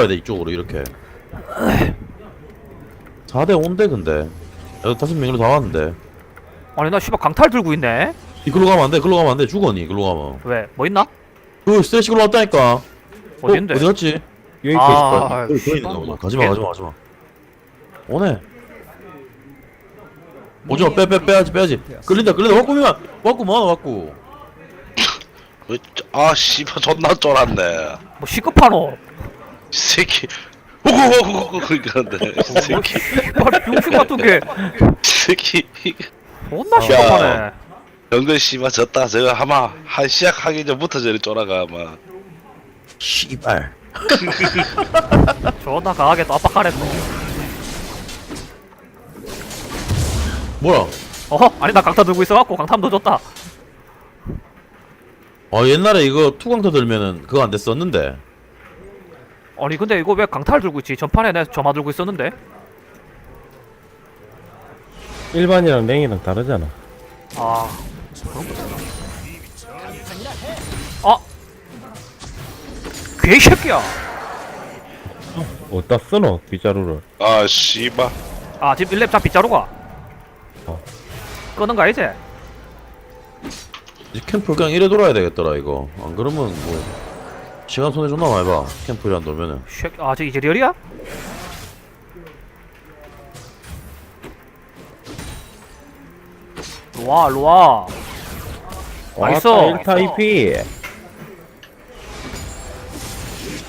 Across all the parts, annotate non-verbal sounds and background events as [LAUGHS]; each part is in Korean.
와야 돼 이쪽으로 이렇게. 4대 5인데 근데. 여기 다섯 명으로 다 왔는데. 아니 나 씨발 강탈 들고 있네. 이걸로 가면 안돼 글로 가면 안돼. 죽어니 이걸로 가면. 왜? 뭐 있나? 그 스트레치로 왔다니까. 어딘데? 어, 어디 갔지? 여기 아, 씨발. 있는 거보다. 가지마 가지마 가지마. 오네. 오지마 빼빼 빼야지 빼야지. 끌린다 끌린다. 왔구면 왔구 뭐하나 왔구 아, 씨발, 존나 쫄았네. 뭐 시급하노? 이 새끼. 호호호호호 그러는데, 이 새끼. 씨발 병신 같은 게이 새끼. 존나 시급하네 연근 씨발 졌다. 저거 아마, 한 시작하기 전부터 저리 쫄아가, 아마. 씨발 [LAUGHS] 존나 강하게 또 압박하랬어 뭐야 어허 아니 나 강타 들고 있어갖고 강탐 넣어줬다 아 옛날에 이거 투광터 들면은 그거 안 됐었는데 아니 근데 이거 왜 강탈 들고 있지 전판에 내가 점화 들고 있었는데 일반이랑 랭이랑 다르잖아. 아 그런 거구나 아 개새끼야 어디다 쓰노 빗자루를? 아, 씨발. 아 지금 1렙 잡 빗자루가 어. 끄는 거 아니지? 이제 캠프 그냥 이래 돌아야 되겠더라 이거 안 그러면 뭐 시간 손해 존나 많이 봐 캠프를 안 돌면은. 쉐... 아저 이제 리얼이야? 로아 로아. 맛있어. 왔다, 1타 2피.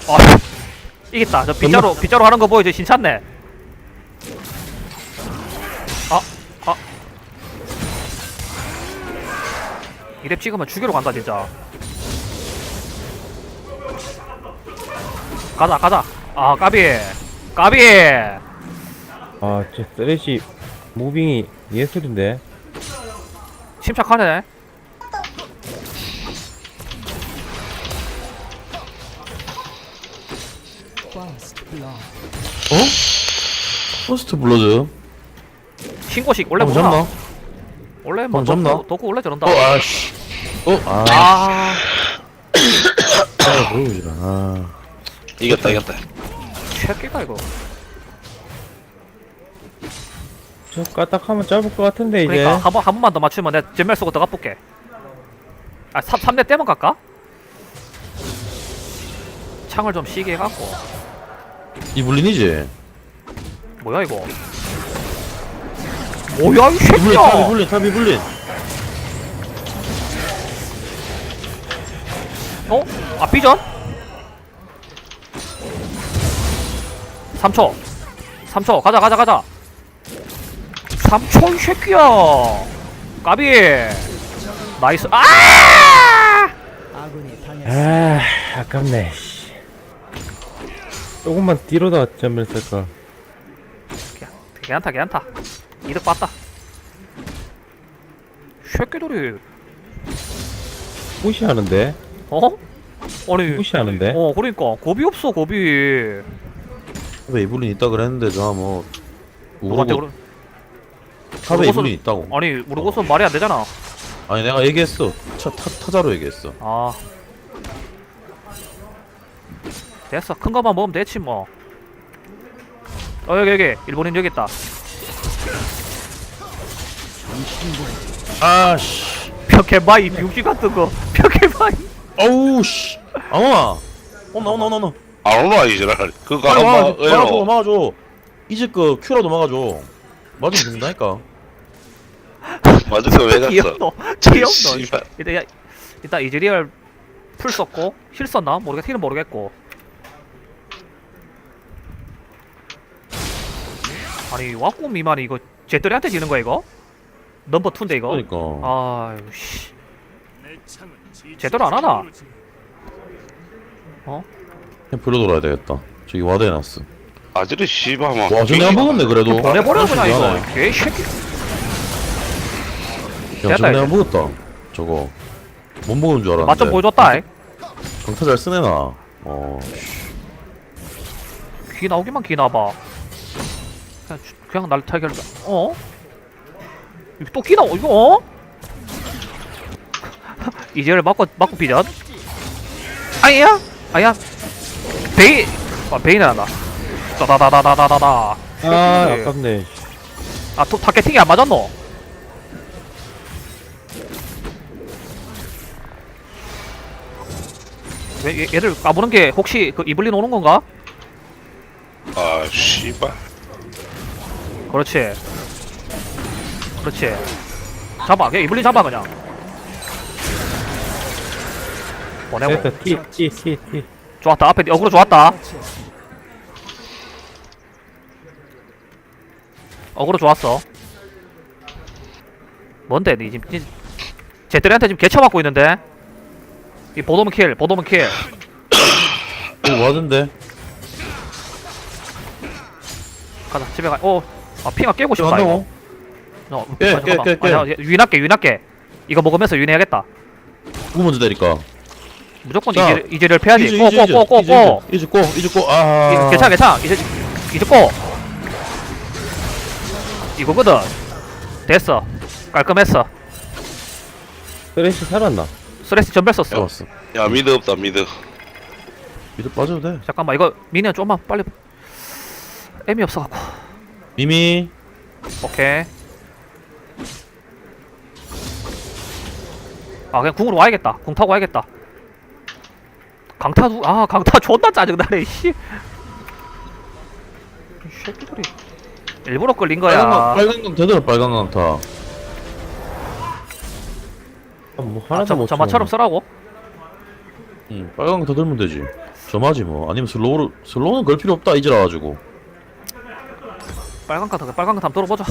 아 이겼다. 저 빗자루 빗자루 하는 거 보이지 신찮네. 아 아. 이랩 찍으면 죽이러 간다 진짜 가자 가자. 아 까비. 까비. 아, 저 쓰레쉬 무빙이 예술인데. 침착하네. 어? 퍼스트 블러드 신고식 원래 방 잡나? 원래 뭐방 잡나? 덕후, 덕후 원래 저런다. 어 아씨. 어? 아. 아 [COUGHS] 아 보여주라 아 이겼다, 이겼다. 새끼가 이거 저 까딱하면 잡을 것 같은데, 이제. 그러니까 한 번 한 번만 더 맞추면 내가 전멸 쏘고 들어가 볼게. 아 3, 3대 떼면 갈까? 창을 좀 시게 해갖고 이블린이지? 뭐야 이거? 뭐야 이 이블린 탑 새끼야! 이블린 탑 이블린 어? 아 비전? 3초 3초 가자 가자 가자 3초 이 새끼야 까비 나이스 아! 아, 아깝네. 씨. 조금만 뒤로 다 점을 쓸까. 괜찮다 괜찮다 이득 봤다 새끼들이 무시하는데? 어? 아니 무시하는데? 어 그러니까 겁이 없어 겁이 탑에 이블린 있다 그랬는데 저뭐 우르고 그러 탑에 우르고서는- 이블린 있다고. 아니 모르고서 말이 안 되잖아. 아니 내가 얘기했어. 차, 타, 타자로 얘기했어. 아. 됐어. 큰 거만 먹으면 되지 뭐. 어, 여기 여기. 일본인 여기 있다. 아씨. 벽해바이 병신 같은 거. [LAUGHS] 벽해바이. 어우 씨. 아마 온나 온나 온나 온나 안 올라와, 이지랄. 그거 빨리 한번, 막아줘 막아줘 왜요? 막아줘. 이제 그 큐라도 막아줘. 맞으면 죽는다니까. 맞은 거왜 갔어? 귀엽노 귀엽노 씨발. 일단 야, 일단 이즈리얼 풀 썼고 힐 썼나? 모르겠 힐은 모르겠고. 아니 와꾸 미만이 이거 제떨이한테 지는 거야 이거? 넘버 2인데 이거? 그러니까. 아유 씨. 제대로 안 하나 캠프로 돌아야 되겠다. 저기 와드 해놨어. 아저리 씨발, 막. 와 저네 안 먹었네 그래도? 보내버려 그냥 미안해. 이거. 개새끼. 야 됐다, 저거 내가 이제. 먹었다. 저거. 못 먹은 줄 알았는데. 맛좀 보여줬다 이. 강타 잘 쓰네 나어. 귀 나오기만 귀 나봐. 그냥, 주- 그냥 날 타결 어? 이거 또귀 나오 이거 어? [LAUGHS] 이제를 맞고 맞고 비전? 아니야? 아니야 베이 아 베인을 한다. 따다다다다다다다. 아 그렇지. 아깝네. 아 또, 타겟팅이 안 맞았노? 왜 얘, 얘들 까부는 게 혹시 그 이블린 오는 건가? 아 씨발. 그렇지. 그렇지. 잡아 그냥 이블린 잡아 그냥. 보내고. 됐다. 티티티티 좋았다. 앞에 어그로 좋았다. 어그로 좋았어. 뭔데 니 지금 니- 쟤들한테 지금 개쳐맞고 있는데? 이 보도문 킬 보도문 킬. 이거 뭐 하던데? 가자 집에 가 어 아 핑아 깨고 싶다? 이거. 어, 깨, 잠깐만, 깨, 깨, 깨. 아니야, 유인할게 유인할게. 이거 먹으면서 유인해야겠다. 누구 먼저 때릴까? 무조건 자, 이제 이제를 패야지 이즈, 이즈, 이즈, 꼬꼬꼬꼬꼬 이즈, 이즈 꼬 이즈 꼬. 아. 괜찮아 괜찮아. 이제 이제 꼬. 이거거든. 됐어. 깔끔했어. 쓰레쉬 살았나? 스트레스 전멸 썼어. 잡았어. 야 미드 없다 미드. 미드 빠져도 돼. 잠깐만 이거 미니언 좀만 빨리 애미 없어갖고. 미미. 오케이. 아 그냥 궁으로 와야겠다. 궁 타고 와야겠다 강타 누, 아 강타 존나 짜증나네 씨. 이 새끼들이 일부러 끌린 빨간 강, 거야 빨간 강 되더라 빨간 강타. 아, 뭐 아, 하나도 저, 못 저만처럼 치네. 쓰라고 응. 빨간 강타 들면 되지. 점하지 뭐. 아니면 슬로우를 슬로우는 걸 필요 없다 이지라 가지고. 빨간 카드 빨간 카드 한번 들어보자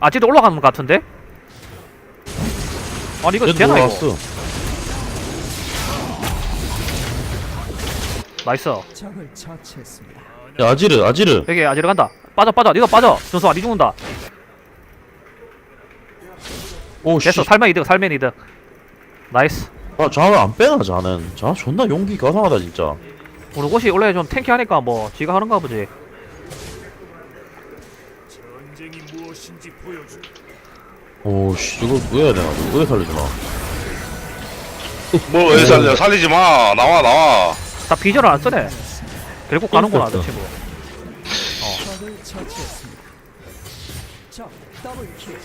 아직도 올라가는 것 같은데? 아니 이거 되나 이거 올라왔어. 나이스 적을 처치했습니다. 야 아지르 아지르. 여기 아지르 간다 빠져 빠져 니가 빠져 준수아 니 죽는다 오 씨. 됐어 살면 이득 살면 이득 나이스 아 자는 안 빼나 자는. 자 존나 용기 가상하다 진짜. 우리 곳이 원래 좀 탱키하니까 뭐 지가 하는가 보지 오씨 이거 왜 해야 되나? 왜 살리지 마. 뭐왜 살려 살리지 마 나와 나와 다 비전을 안 쓰네 결국 가는구나 저 있었어. 친구.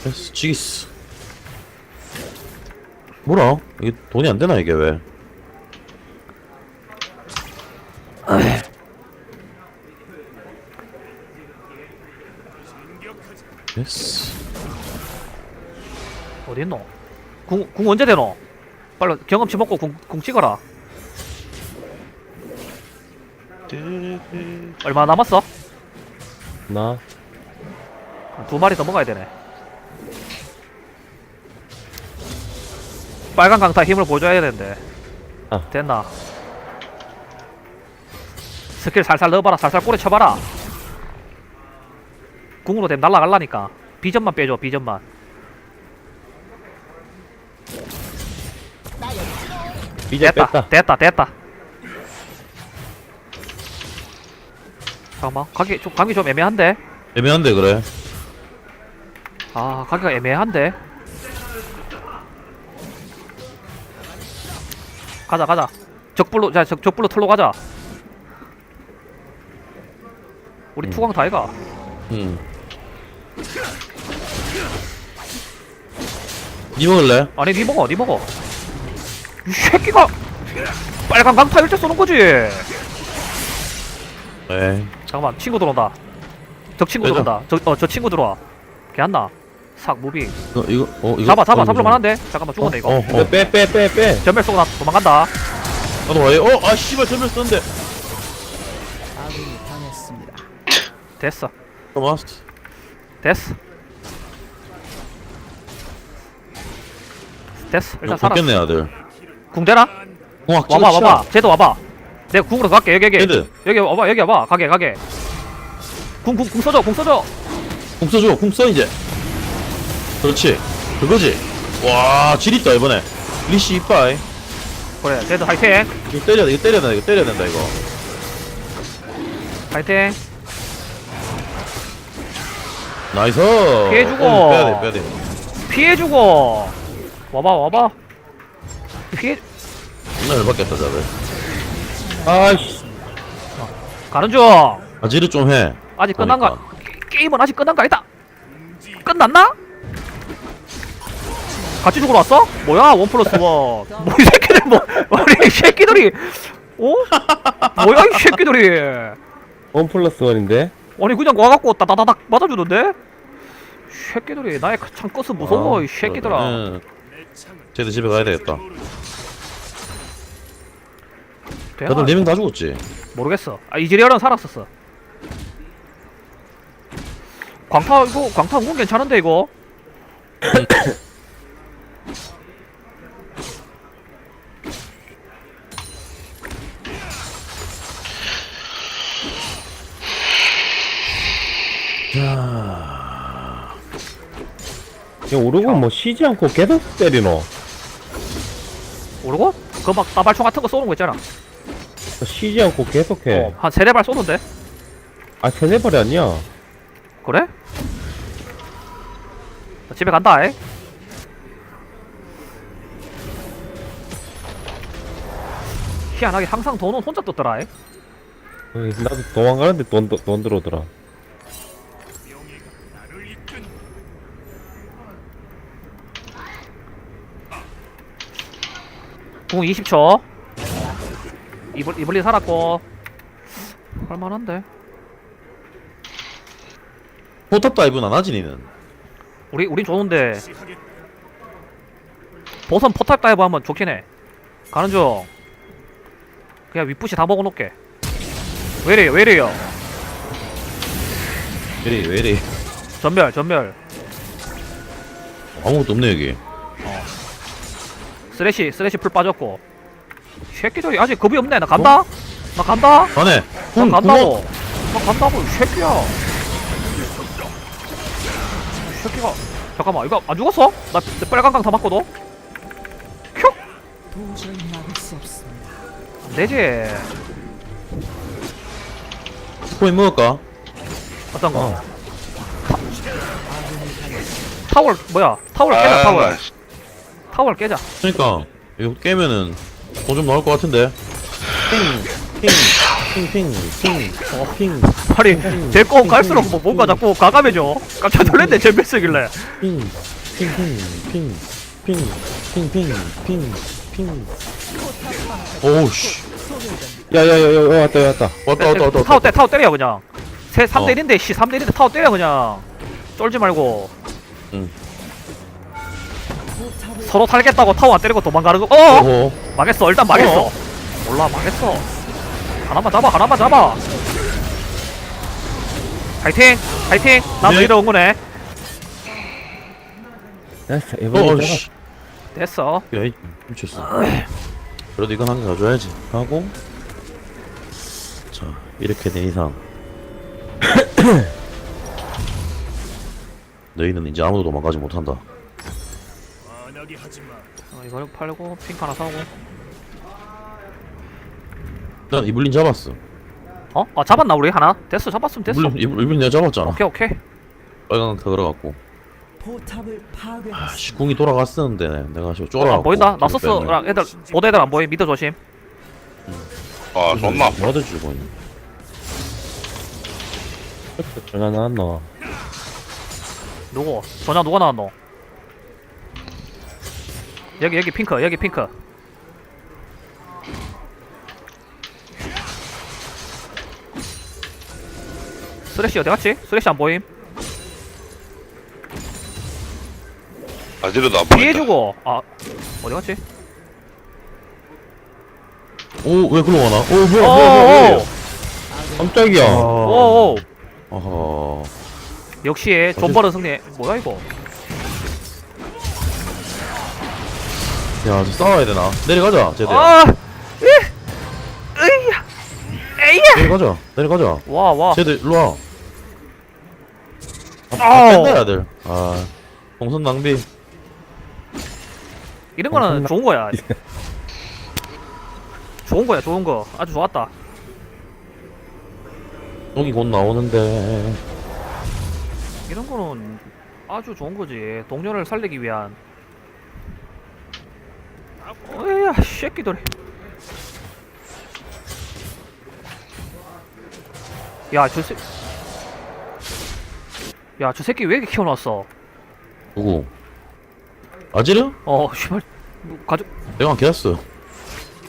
됐어 지기스. 뭐라? 이게 돈이 안 되나 이게 왜? 됐어. 어딨노 궁, 궁 언제 되노 빨리 경험치 먹고 궁, 궁 찍어라 얼마 남았어? 나 두 마리 더 먹어야 되네. 빨간 강타 힘을 보여줘야 되는데. 아. 됐나? 스킬 살살 넣어봐라. 살살 꼬리 쳐봐라. 궁으로 되면 날라갈라니까. 비전만 빼줘. 비전만. 이제 됐다. 뺐다 됐다. 됐다. 잠깐만. 가기 좀 감기 좀 애매한데. 애매한데 그래. 아 가기가 애매한데 가자 가자 적불로 자 적, 적불로 털로 가자 우리 음. 투광 다 해가 응. 니 먹을래? 아니 니 먹어 니 먹어 이 새끼가 빨간 강타 일때 쏘는 거지 에이. 잠깐만 친구 들어온다 적 친구 빼자. 들어온다 저, 어, 저 친구 들어와 걔안나 싹 무빙 이거 이거 어 이거 잡아 잡아 어, 잡을 만한데 잠깐만 죽었네 이거 어, 어. 빼 빼 빼 빼 전멸 쏘고 나 도망간다 나도 와해. 어, 아 씨발 전멸 썼는데. 아군이 당했습니다. 됐어 잠깐만. 됐어 됐어 일단 이거 살았어 바뀌었네 아들. 궁대나? 공학 와봐 와봐 쟤도 와봐 내가 궁으로 갈게 여기 여기 헤드. 여기 와봐 여기 와봐 가게 가게 궁궁궁 궁 써줘 궁 써줘 궁 써줘. 궁 써 이제. 그렇지. 그거지. 와 지렸다 이번에. 리시 이빠이. 그래 쟤도 화이팅 이거 때려야 돼. 이거 때려야 된다. 이거 때려야 된다 이거. 화이팅 나이스. 피해 주고. 어, 빼야 돼 빼야 돼. 피해주고 와봐 와봐 피해 존나 열받겠다 저를 아이씨. 가는 중 아지를 좀해. 아직 끝난 거 그러니까. 게- 게임은 아직 끝난 거 아니다. 끝났나? 같이 죽으러 왔어? 뭐야? 원 플러스 원뭐 [LAUGHS] 이 새끼들 뭐이 새끼들이. 어? 뭐야 이 새끼들이. 원 플러스 원인데? 아니 그냥 와갖고 따다다닥 맞아주던데? 새끼들이 나의 창 꺼서 무서워 아, 이 새끼들아. 그러면은 쟤들 집에 가야 되겠다 대박. 다들 4명 다 죽었지. 모르겠어. 아 이즈리얼은 살았었어. 광타 이거 광타 운건 괜찮은데 이거? 야. 오르곤 뭐 쉬지 않고 계속 때리노? 모르고? 그 막 따발총 같은 거 쏘는 거 있잖아 쉬지 않고 계속해. 어, 한 세네 발 쏘는데? 아 세네 발이 아니야. 그래? 나 집에 간다 에 희한하게 항상 돈은 혼자 떴더라 에 어이, 나도 도망가는데 돈, 돈, 돈 들어오더라. 궁 20초 이블, 이블리 살았고. 할만한데. 포탑 다이브는 안 하지 니는? 우리 우린 좋은데. 보선 포탑 다이브 하면 좋긴 해. 가는 중. 그냥 윗부시 다 먹어놓게. 왜이래요 왜이래요? 왜이래 왜이래 전멸 전멸. 아무것도 없네 여기. 쓰레쉬 쓰레쉬 풀 빠졌고 새끼들이 아직 겁이 없네 나 간다 나 간다 가네 나 응, 간다고 나 간다고 이 새끼야 이 새끼가 잠깐만 이거 안 죽었어? 나, 내 빨강강 다 맞거든? 큐! 도저히 막을 수 없습니다. 안 되지 코인 먹을까? 어떤 거? 어. 타월 뭐야 타월 깨자 아, 타월 나 타월 깨자 그러니까 이거 깨면은 돈 좀 나올 것 같은데. 핑 핑 핑 핑핑핑 아니 제 거 갈수록 뭐 뭔가 자꾸 가감해져. 깜짝 놀랐네 잼몇 쓰길래 핑핑 핑 핑 핑 핑 핑 핑 오우 씨. 야야야야 왔다 왔다. 왔다 왔다 왔다 타워 때 타워 때려 그냥. 세 3대 어. 1인데 씨 3대 1인데 타워 때려 그냥. 쫄지 말고. 응. 서로 살겠다고 타워 안 때리고 도망가는 거? 어! 오호 망했어. 일단 망했어. 몰라 망했어. 하나만 잡아 하나만 잡아. 파이팅! 파이팅! 난 네. 너희를 응원해 됐어 이번에 어우씨. 됐어. 야 이 미쳤어. 그래도 이건 한 개 가져야지. 하고 자 이렇게 된 이상. [COUGHS] 너희는 이제 아무도 도망가지 못한다. 어, 이거 팔고 핑크 하나 사고 난 이블린 잡았어 어? 아 잡았나 우리 하나? 됐어 잡았으면 됐어 이블린, 이블- 이블린 내가 잡았잖아 오케이 오케이 빨간 다 들어갔고 포탑을 파괴했습니다. 아씨 궁이 돌아갔었는데 내가 지금 쫄아갖고 안 보인다? 나서스 때문에. 랑 애들 모드 애들 안 보임 미드 조심 아 존나 아파. 뭐하들 주고 있네 전화 나왔노 누구? 전화 누가 나왔노? 여기 여기 핑크 여기 핑크 쓰레쉬 어디 갔지? 쓰레쉬 안 보임? 아지르도 안 뒤에 보인다. 주고. 아 어디 갔지? 오왜 글로 가나? 오 뭐야 어, 뭐야 뭐야 오오오 깜짝이야. 오오 어허. 역시 존버른 승리. 뭐야 이거 야, 저 싸워야 되나? 내려가자, 쟤들. 아 이, 으이야 에이야 내려가자, 내려가자. 와와 쟤들, 일로 와. 아, 아우. 뺀다, 애들. 아, 공선 낭비. 이런 거는 좋은 거야 [LAUGHS] 좋은 거야 좋은 거 아주 좋았다 여기 곧 나오는데. 이런 거는 아주 좋은 거지 동료를 살리기 위한 어야 새끼들이. 야저 새... 야저 새끼 왜 이렇게 키워놨어? 누구? 아지르? 어 씨발. 뭐, 가족 내가 안 기다렸어.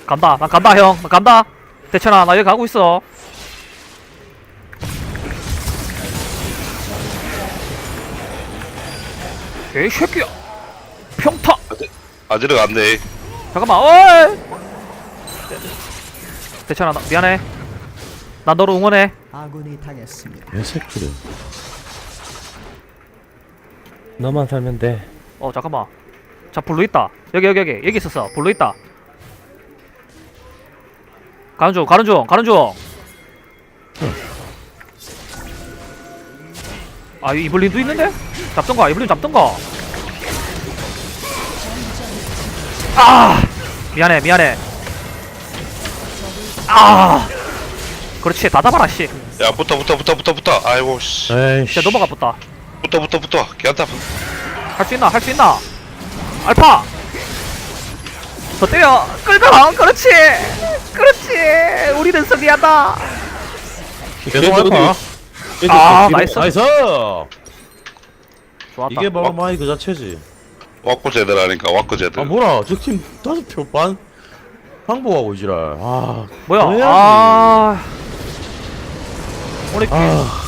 간다. 나 간다 형나 간다. 대천아 나 여기 가고 있어. 에이 새끼야. 평타. 아지르가 안돼 잠깐만 어이! 대천아 나, 미안해. 나 너를 응원해. 아군이 당했습니다. 이 새끼들. 너만 살면 돼. 어 잠깐만. 자 블루 있다. 여기 여기 여기. 여기 있었어. 블루 있다. 가는 중 가는 중 가는 중아 아, 이블린도 있는데? 잡던가 이블린 잡던가 아 미안해 미안해 아 그렇지 다 잡아라 씨 야 붙어 붙어 붙어 붙어 붙어 아이고 씨 에이씨. 진짜 넘어가 붙다 붙어 붙어 붙어 걔한테 할수 있나? 할 수 있나? 알파! 더 때려! 끌거라! 그렇지! 그렇지! 우리는 승리한다! 계속 알파. 아, 나이스. 나이스. 좋았다. 이게 바로 마이 그 자체지. 왔고 제대로 하니까 제대로 아 뭐라 저팀 다섯 표 반. 항복하고 이지랄. 아 뭐야? 아. 오늘 아